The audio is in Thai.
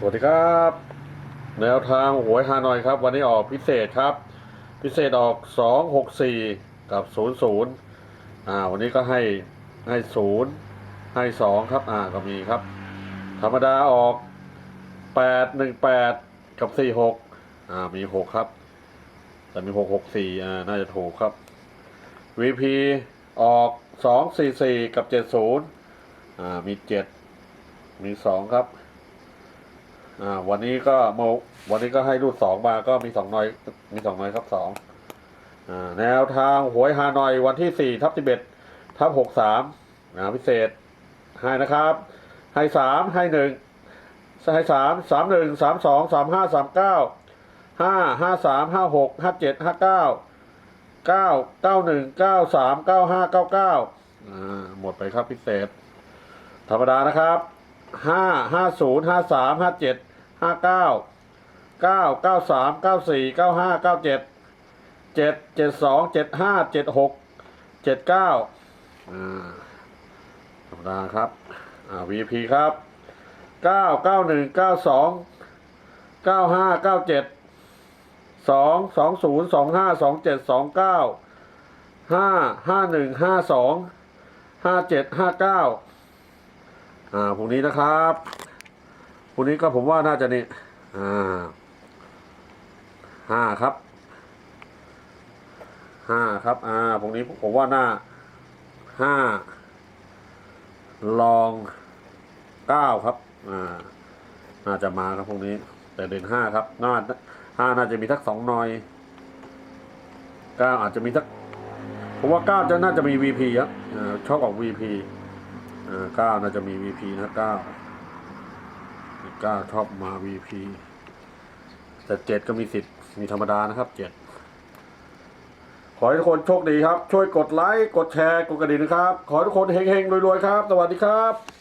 สวัสดีครับ แนวทางหวยฮานอยครับ วันนี้ออกพิเศษครับ พิเศษออกสองหกสี่กับศูนย์ศูนย์อ่าวันนี้ก็ให้ให้ศูนย์ให้สองครับอ่าก็มีครับ ธรรมดาออกแปดหนึ่งแปดกับสี่หกอ่ามีหกครับ แต่มีหกหกสี่อ่าน่าจะถูกครับ VP ออกสองสี่สี่กับเจ็ดศูนย์อ่ามีเจ็ดมีสองครับ อ่าวันนี้ก็มาวันนี้ก็ให้รูดสองมาก็มีสองน่อย มีสองน่อยครับสองอ่าแนวทางหวยฮานอยวันที่สี่ทับสิบเอ็ดทับหกสามอ่าพิเศษให้นะครับ ให้สามให้หนึ่งให้สามสามหนึ่งสามสองสามห้าสามเก้าห้าห้าสามห้าหกห้าเจ็ดห้าเก้าเก้าเก้าหนึ่งเก้าสามเก้าห้าเก้าเก้าอ่าหมดไปครับพิเศษ ธรรมดานะครับห้าห้าศูนย์ห้าสามห้าเจ็ด ห้าเก้าเก้าเก้าสามเก้าสี่เก้าห้าเก้าเจ็ดเจ็ดเจ็ดสองเจ็ดห้าเจ็ดหกเจ็ดเก้าอ่าธรรมดาครับ อ่า VP ครับเก้าเก้าหนึ่งเก้าสองเก้าห้าเก้าเจ็ดสองสองศูนย์สองห้าสองเจ็ดสองเก้าห้าห้าหนึ่งห้าสองห้าเจ็ดห้าเก้าอ่าพรุ่งนี้นะครับ พรุ่งนี้ก็ผมว่าน่าจะนี่อ่าห้าครับห้าครับ อ่าพรุ่งนี้ผมว่าหน้าห้าลองเก้าครับ อ่า น่าจะมาครับพรุ่งนี้ แต่เด่นห้าครับ น่าห้าน่าจะมีทักสองหน่อยเก้าอาจจะมีทักผมว่าเก้าจะน่าจะมี VP อะอ่าชอบออก VP อ่าเก้าน่าจะมี VP นะเก้า เก้าท็อปมา VP แต่เจ็ดก็มีสิทธิ์มีธรรมดานะครับเจ็ดขอให้ทุกคนโชคดีครับ ช่วยกดไลค์ กดแชร์ กดกระดิ่งนะครับ ขอให้ทุกคนเฮงๆรวยๆครับ สวัสดีครับ